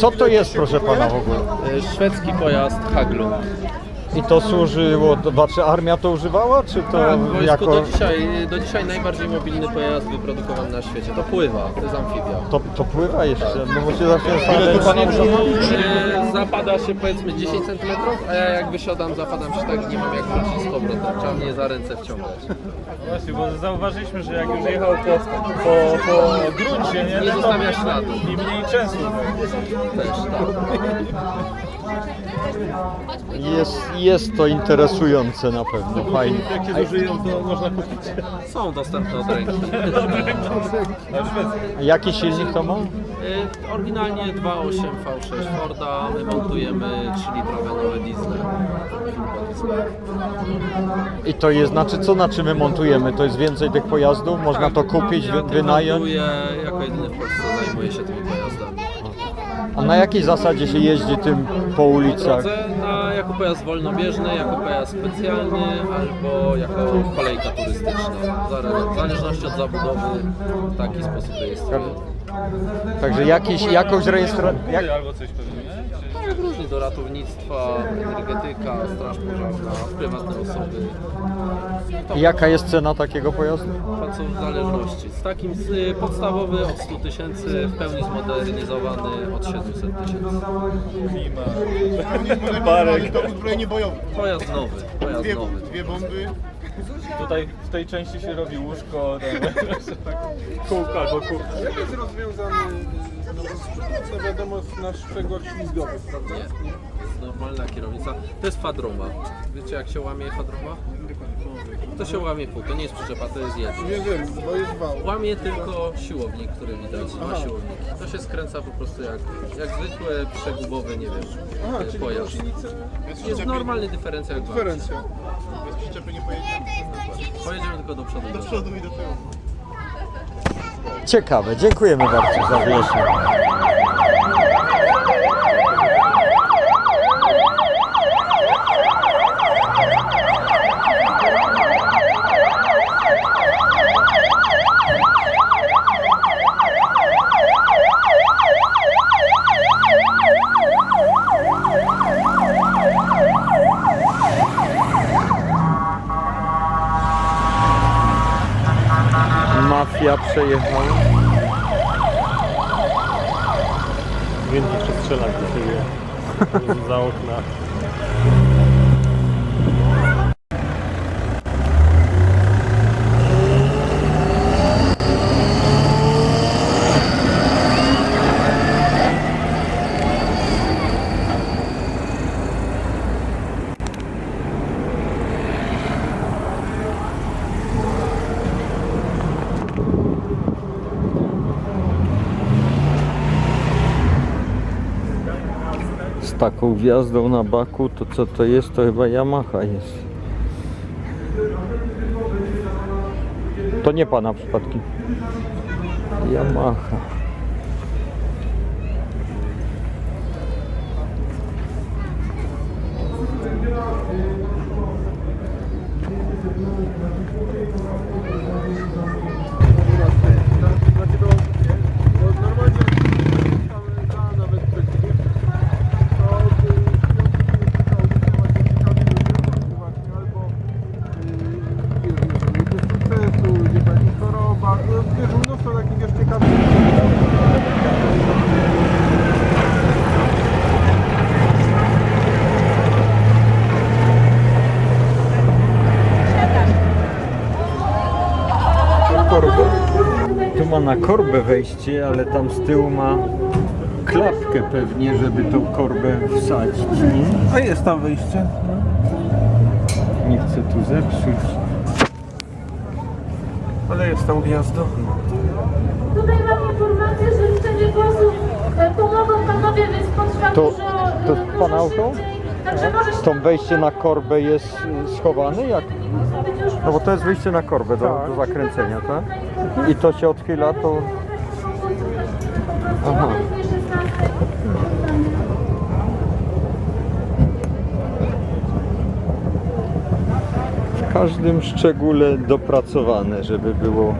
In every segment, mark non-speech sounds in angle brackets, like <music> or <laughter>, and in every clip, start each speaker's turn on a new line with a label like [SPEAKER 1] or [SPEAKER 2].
[SPEAKER 1] Co to jest, proszę pana, w ogóle?
[SPEAKER 2] E, Szwedzki pojazd Haglund.
[SPEAKER 1] I to służyło, do- czy armia to używała, czy to
[SPEAKER 2] Tak,
[SPEAKER 1] jako...
[SPEAKER 2] do, dzisiaj, do dzisiaj najbardziej mobilny pojazd wyprodukowany na świecie. To pływa, to jest amfibia.
[SPEAKER 1] To, to pływa jeszcze, no bo się zawsze zastanawiam,
[SPEAKER 2] E, Zapada się powiedzmy 10 cm, a ja jak wysiadam, zapadam się tak, nie mam jak wrócić z powrotem. Trzeba mnie za ręce wciągać.
[SPEAKER 3] Właśnie, bo zauważyliśmy, że jak już jechał po, po, po gruncie, nie,
[SPEAKER 2] Nie
[SPEAKER 3] no to
[SPEAKER 2] zostawia śladu.
[SPEAKER 3] I mniej często.
[SPEAKER 2] Też tak.
[SPEAKER 1] Jest, jest to interesujące na pewno, fajnie.
[SPEAKER 3] Jak się zużyją, to można kupić.
[SPEAKER 2] Są dostępne od ręki.
[SPEAKER 1] A Jaki silnik to ma?
[SPEAKER 2] E, Oryginalnie 2.8 V6 Forda, my montujemy 3-litrowe nowe diesle.
[SPEAKER 1] I to jest, znaczy co na czym my montujemy? To jest więcej tych pojazdów? Można to kupić, wy, wynająć?
[SPEAKER 2] handluję, jako jedyny w Polsce zajmuję się tymi pojazdami.
[SPEAKER 1] A na jakiej zasadzie się jeździ tym po ulicach?
[SPEAKER 2] Na, jako pojazd wolnobieżny, jako pojazd specjalny albo jako kolejka turystyczna. W zależności od zabudowy w taki sposób rejestrujemy.
[SPEAKER 1] Także jakiś, jakąś rejestrację... Jak,
[SPEAKER 3] Albo coś pewnie, nie? Czy-
[SPEAKER 2] jak różnie do ratownictwa, energetyka, straż pożarna, prywatne osoby. To
[SPEAKER 1] jaka jest cena takiego pojazdu?
[SPEAKER 2] w zależności. Z takim z, y, podstawowy od 100 tysięcy, w pełni zmodernizowany od 700 tysięcy.
[SPEAKER 3] Klima. <laughs> Parek.
[SPEAKER 4] To uzbrojenie bojowe.
[SPEAKER 2] Pojazd nowy, pojazd
[SPEAKER 4] Dwie,
[SPEAKER 2] nowy.
[SPEAKER 4] dwie bomby.
[SPEAKER 3] Tutaj w tej części się robi łóżko, tam, <laughs> kółko albo kółko.
[SPEAKER 5] Jak jest rozwiązany no, no wiadomo nasz przegład ślizgowy, prawda?
[SPEAKER 2] Nie, jest normalna kierownica. To jest fadroma. Wiecie jak się łamie fadroma? To się łamie pół, to nie jest przyczepa, to jest jedno.
[SPEAKER 5] Nie wiem, bo jest wał.
[SPEAKER 2] Łamie tylko siłownik, który widać, ma siłownik. To się skręca po prostu jak, jak zwykłe przegubowe, nie wiem,
[SPEAKER 5] Aha, czyli
[SPEAKER 2] pojazd. Jest normalny dyferencjal jak w aucie.
[SPEAKER 5] diferencja.
[SPEAKER 4] Bez przyczepy nie pojedziemy.
[SPEAKER 2] Pojedziemy tylko do przodu. i
[SPEAKER 4] Do
[SPEAKER 2] do
[SPEAKER 4] przodu i do tyłu.
[SPEAKER 1] Ciekawe, dziękujemy bardzo za wyjaśnienie. Przejechała.
[SPEAKER 3] Więc jeszcze strzelać do siebie <laughs> za okna.
[SPEAKER 1] Taką gwiazdą na baku, to co to jest? To chyba Yamaha jest. To nie pana przypadki. Yamaha.
[SPEAKER 5] Znaczy to, bo normalnie tam za nawet przeciwnik, to y, właśnie albo y, nie wiem, sukcesu, nie pani choroba, no wiesz, mnóstwo takich wiesz ciekawych
[SPEAKER 1] Korbę. Tu ma na korbę wejście, ale tam z tyłu ma klapkę pewnie, żeby tą korbę wsadzić. Nie,
[SPEAKER 5] A jest tam wyjście.
[SPEAKER 1] nie chcę tu zepsuć.
[SPEAKER 5] Ale jest tam gniazdo.
[SPEAKER 6] Tutaj mam informację, że liczenie głosów e, pomogą panowie, więc potrwa
[SPEAKER 1] To-
[SPEAKER 6] dużo,
[SPEAKER 1] to
[SPEAKER 6] e, dużo
[SPEAKER 1] pana auto?
[SPEAKER 6] szybciej. Także możesz
[SPEAKER 1] To wejście na korbę jest y, schowane? Jak? No bo to jest wyjście na korbę do, do zakręcenia, tak? I to się odchyla, to... Aha.
[SPEAKER 6] Aha.
[SPEAKER 1] każdym szczególe dopracowane, żeby było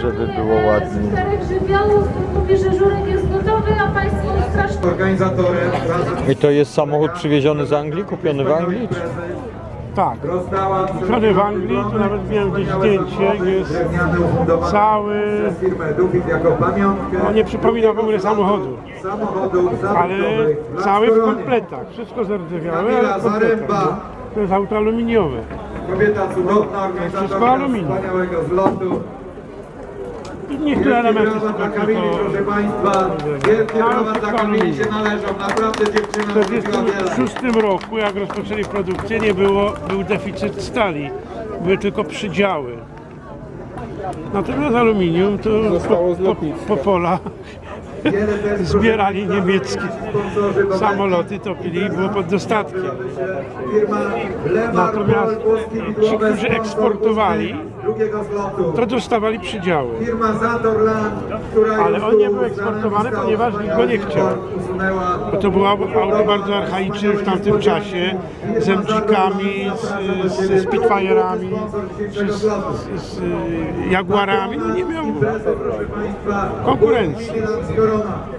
[SPEAKER 1] Żeby było ładnie.
[SPEAKER 6] z czterech żywiołów mówi, że żurek jest gotowy, a państwo strasznie
[SPEAKER 5] Organizatorem
[SPEAKER 1] I to jest samochód przywieziony z Anglii, kupiony w Anglii? Czy?
[SPEAKER 7] Tak. Wczoraj w Anglii, tu nawet miałem gdzieś zdjęcie, jest cały, no nie przypomina w ogóle samochodu, ale cały w kompletach, wszystko zardzewiałe, ale w kompletach. To jest auto aluminiowe.
[SPEAKER 5] Kobieta cudowna,
[SPEAKER 7] Wszystko
[SPEAKER 5] organizatorka
[SPEAKER 7] aluminium.
[SPEAKER 5] wspaniałego zlotu.
[SPEAKER 7] Niektóre elementy
[SPEAKER 5] Wielkie
[SPEAKER 7] są
[SPEAKER 5] brawa dla. Kamili, proszę Państwa. Wielkie brawa dla Kamili się należą. Naprawdę dziewczyna
[SPEAKER 7] W
[SPEAKER 5] zrobiła wiele.
[SPEAKER 7] 1946 roku, jak rozpoczęli produkcję, nie było, był deficyt stali. Były tylko przydziały. Natomiast aluminium to po, po, po pola zbierali niemieckie samoloty, topili i było pod dostatkiem. Natomiast ci, którzy eksportowali,
[SPEAKER 5] drugiego zlotu.
[SPEAKER 7] to dostawali przydziały.
[SPEAKER 5] Firma Zatorland, która
[SPEAKER 7] Ale on nie był eksportowany, ponieważ nikt go nie chciał. Bo to było auto bardzo archaiczne w tamtym czasie, z MG-kami, z, z, z Spitfire'ami, z, z, z Jaguarami, no nie miał konkurencji.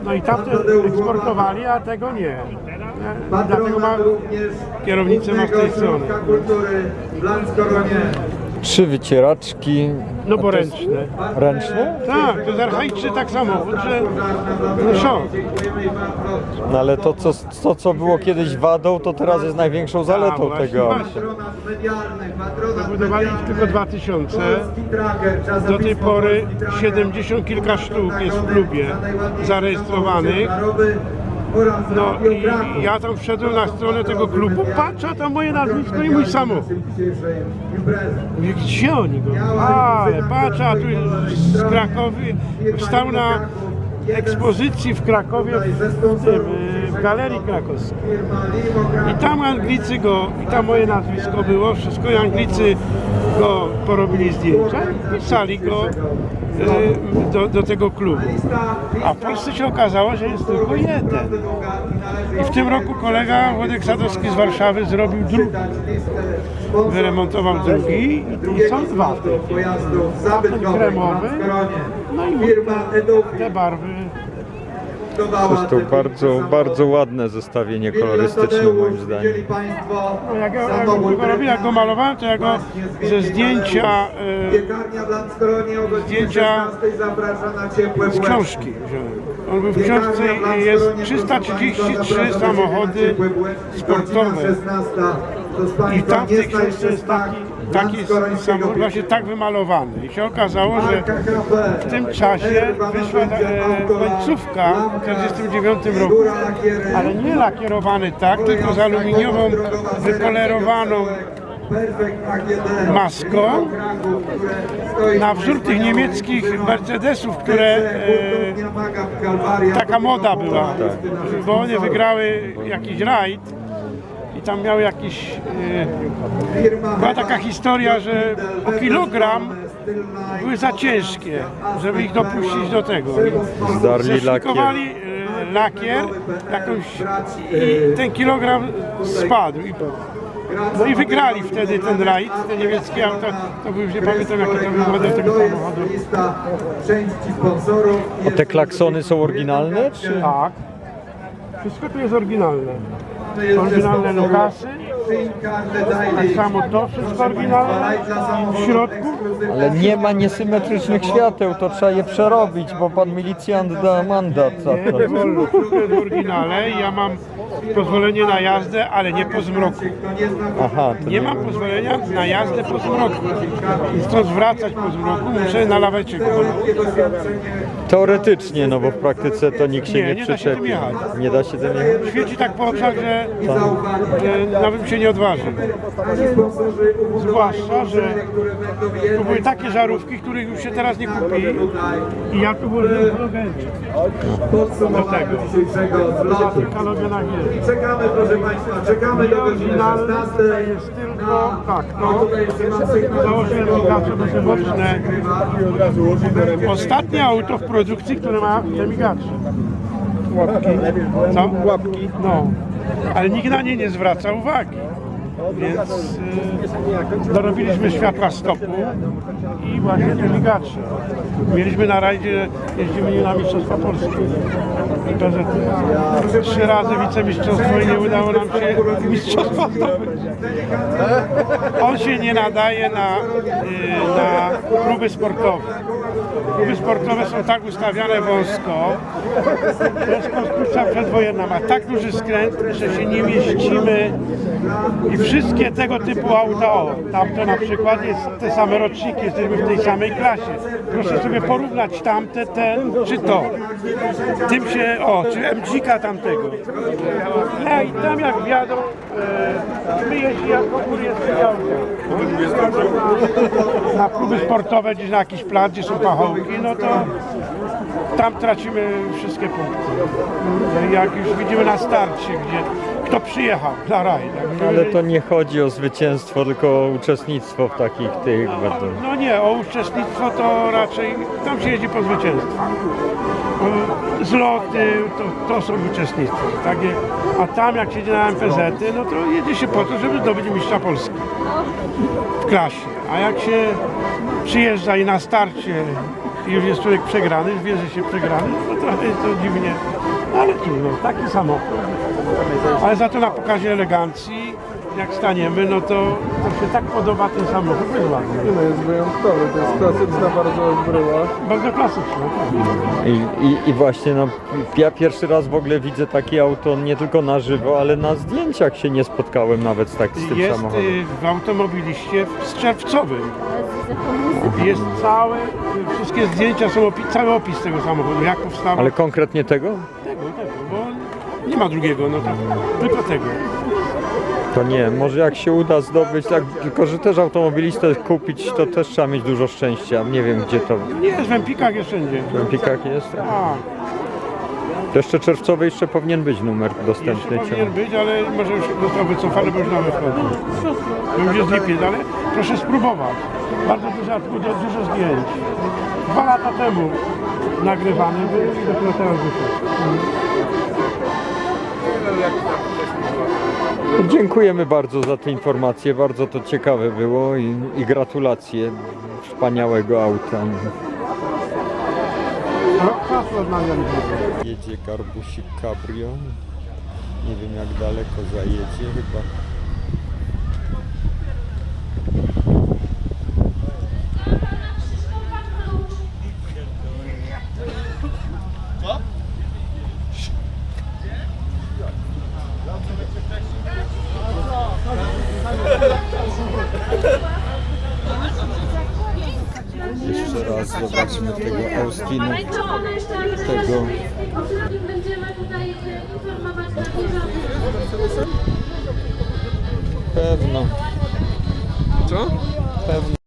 [SPEAKER 7] No i tamte eksportowali, a tego nie. Dlatego ma kierownicę ma w tej stronie.
[SPEAKER 5] Kultury w.
[SPEAKER 1] Trzy wycieraczki.
[SPEAKER 7] No bo ręczne.
[SPEAKER 1] Ręczne?
[SPEAKER 7] Tak, to jest archaiczny tak samochód, że no szok.
[SPEAKER 1] No ale to co, to, co było kiedyś wadą, to teraz jest największą zaletą
[SPEAKER 7] właśnie,
[SPEAKER 1] tego.
[SPEAKER 7] właśnie. Ich tylko 2000.
[SPEAKER 5] Polski Tracker,
[SPEAKER 7] Do tej pory
[SPEAKER 5] Polski Tracker.
[SPEAKER 7] 70 kilka sztuk jest w klubie zarejestrowanych. No i ja tam wszedłem na stronę tego klubu, patrzę, a tam moje nazwisko i mój samochód. Mówię, gdzie oni go? Ale patrzę, a tu z Krakowi stał na ekspozycji w Krakowie w, tym, y, w Galerii Krakowskiej. I tam Anglicy go, i tam moje nazwisko było, wszystko i Anglicy go porobili zdjęcia i pisali go y, do, do tego klubu. A w Polsce się okazało, że jest tylko jeden. I w tym roku kolega Włodek Sadowski z Warszawy zrobił drugi. Wyremontował drugi i są dwa.
[SPEAKER 5] Pojazdów zabytkowych
[SPEAKER 7] kremowy.
[SPEAKER 5] w Lanskoronie.
[SPEAKER 7] No i te barwy.
[SPEAKER 1] Zresztą bardzo, bardzo ładne zestawienie kolorystyczne moim zdaniem.
[SPEAKER 7] No jak, ja- jak go robiłem, jak go malowałem, to ja go ze zdjęcia
[SPEAKER 5] godzinie
[SPEAKER 7] zdjęcia
[SPEAKER 5] 16 zaprasza na ciepłe
[SPEAKER 7] z książki wziąłem. On był w książce i jest 333 samochody sportowe. I tam w tej książce jest taki, taki samochód właśnie tak wymalowany. I się okazało, że w tym czasie wyszła e, końcówka w 1949 roku, ale nie lakierowany tak, tylko z aluminiową, wypolerowaną maską na wzór tych niemieckich Mercedesów, które e, taka moda była, bo one wygrały jakiś rajd i tam miały jakiś, e, była taka historia, że o kilogram były za ciężkie, żeby ich dopuścić do tego.
[SPEAKER 1] Zdarli lakier.
[SPEAKER 7] Zeszlikowali e, lakier jakąś i ten kilogram spadł. I, no i wygrali wtedy ten rajd, te niemieckie auta, to był, już nie pamiętam jakie to był model tego samochodu.
[SPEAKER 1] A te klaksony są oryginalne, czy?
[SPEAKER 7] Tak. Wszystko tu jest oryginalne.
[SPEAKER 5] To
[SPEAKER 7] Oryginalne
[SPEAKER 5] Szynka,
[SPEAKER 7] tak samo to wszystko oryginalne. W środku
[SPEAKER 1] Ale nie ma niesymetrycznych świateł, to trzeba je przerobić, bo pan milicjant da mandat za
[SPEAKER 7] nie,
[SPEAKER 1] to.
[SPEAKER 7] Wszystko jest w oryginale i ja mam pozwolenie na jazdę, ale nie po zmroku.
[SPEAKER 1] Aha, to
[SPEAKER 7] Nie mam pozwolenia na jazdę po zmroku. I stąd wracać po zmroku muszę na lawecie
[SPEAKER 1] teoretycznie, no bo w praktyce to nikt się
[SPEAKER 7] Nie,
[SPEAKER 1] nie,
[SPEAKER 7] nie da się
[SPEAKER 1] przyczepi.
[SPEAKER 7] tym jechać.
[SPEAKER 1] Nie da się tym jechać?
[SPEAKER 7] Świeci tak po oczach, że, że nawet się nie odważy. Zwłaszcza, że to były takie żarówki, których już się teraz nie kupi. I ja tu włożyłem halogencie.
[SPEAKER 5] Podsumowanie dzisiejszego zlotu.
[SPEAKER 7] Halogenach jest.
[SPEAKER 5] Czekamy proszę Państwa, czekamy do godziny
[SPEAKER 7] Oryginalny
[SPEAKER 5] 16.
[SPEAKER 7] to jest tylko, tak,
[SPEAKER 5] No
[SPEAKER 7] no,
[SPEAKER 5] tutaj jeszcze mam sygnał.
[SPEAKER 7] założyłem migacze bezboczne. Ostatnie auto w produkcji, które ma te migacze. Łapki. Co? Łapki. No. Ale nikt na nie nie zwraca uwagi. Więc y, dorobiliśmy światła stopu i właśnie migacze. Mieliśmy na rajdzie, jeździmy na Mistrzostwa Polskie. Trzy razy wicemistrzostwo i nie udało nam się mistrzostwa zdobyć. On się nie nadaje na, y, na próby sportowe. Próby sportowe są tak ustawiane wąsko, to jest konstrukcja przedwojenna, ma tak duży skręt, że się nie mieścimy i wszystkie tego typu auta, o, tamto na przykład jest te same roczniki, jesteśmy w tej samej klasie. Proszę sobie porównać tamte, ten czy to. Tym się, o, czy MG-ka tamtego. Ja i tam jak e, my jeździ jako góry jest na próby sportowe, gdzieś na jakiś plac, gdzie są pachołki, no to tam tracimy wszystkie punkty. Jak już widzimy na starcie, gdzie kto przyjechał na rajd.
[SPEAKER 1] Ale to nie chodzi o zwycięstwo, tylko o uczestnictwo w takich tych bardzo.
[SPEAKER 7] No nie, o uczestnictwo to raczej tam się jeździ po zwycięstwie. O, Zloty to, to są uczestnictwo. Takie, a tam jak się jedzie na MPZ, no to jedzie się po to, żeby zdobyć mistrza Polski w klasie. A jak się przyjeżdża i na starcie już jest człowiek przegrany, wie, że się przegrany, no to trochę jest to dziwnie. Ale trudno, taki samochód. Ale za to na pokazie elegancji, jak staniemy, no to, to się tak podoba ten samochód, jest ładny.
[SPEAKER 5] No jest wyjątkowy, to jest klasyczna bardzo bryła.
[SPEAKER 7] Bardzo klasyczny. tak.
[SPEAKER 1] I, i, I właśnie no, ja pierwszy raz w ogóle widzę takie auto nie tylko na żywo, ale na zdjęciach się nie spotkałem nawet z, tak, z tym
[SPEAKER 7] Jest
[SPEAKER 1] samochodem.
[SPEAKER 7] y, w automobiliście z czerwcowym. Jest całe, wszystkie zdjęcia są opi- cały opis tego samochodu, jak powstawał.
[SPEAKER 1] Ale konkretnie tego?
[SPEAKER 7] tego, tego, bo nie ma drugiego, no tak, tylko tego.
[SPEAKER 1] To nie, może jak się uda zdobyć, tak, tylko że też automobilistę kupić, to też trzeba mieć dużo szczęścia. Nie wiem gdzie to
[SPEAKER 7] Nie jest w Empikach jest wszędzie.
[SPEAKER 1] w Empikach jest.
[SPEAKER 7] A,
[SPEAKER 1] To jeszcze czerwcowy jeszcze powinien być numer
[SPEAKER 7] jeszcze
[SPEAKER 1] dostępny.
[SPEAKER 7] powinien być, ale może już został wycofany, bo już nowy wchodzi. To już jest lipiec, ale proszę spróbować. Bardzo dużo, dużo, dużo zdjęć. Dwa lata temu nagrywany był i dopiero teraz wyszedł.
[SPEAKER 1] Dziękujemy bardzo za te informacje, bardzo to ciekawe było i, i gratulacje wspaniałego auta.
[SPEAKER 7] Rok czasu.
[SPEAKER 1] Jedzie garbusik cabrio. Nie wiem jak daleko zajedzie, chyba. Jeszcze raz zobaczmy tego Austina. Tego pewno.
[SPEAKER 5] Co?
[SPEAKER 1] Pewno.